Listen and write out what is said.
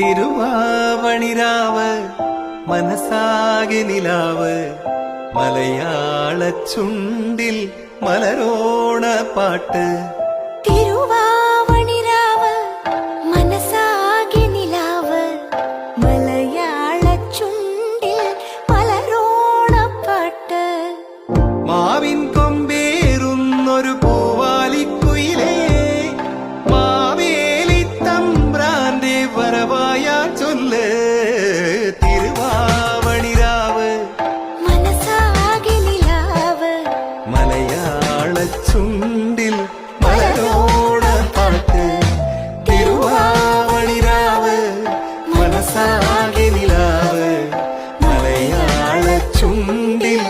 തിരുവാവണിരാവ് മനസ്സാകെ നിലാവ് മലയാള ചുണ്ടിൽ മലരോണ പാട്ട്. തിരുവാവണിരാവ് മായാ ചൊല്ല് തിരുവാവണിരാവ് മലയാള ചുണ്ടിൽ മലരോണ പാട്ട്. തിരുവാവണിരാവ് മനസാകെ നിലാവ്. മലയാള ചുണ്ടിൽ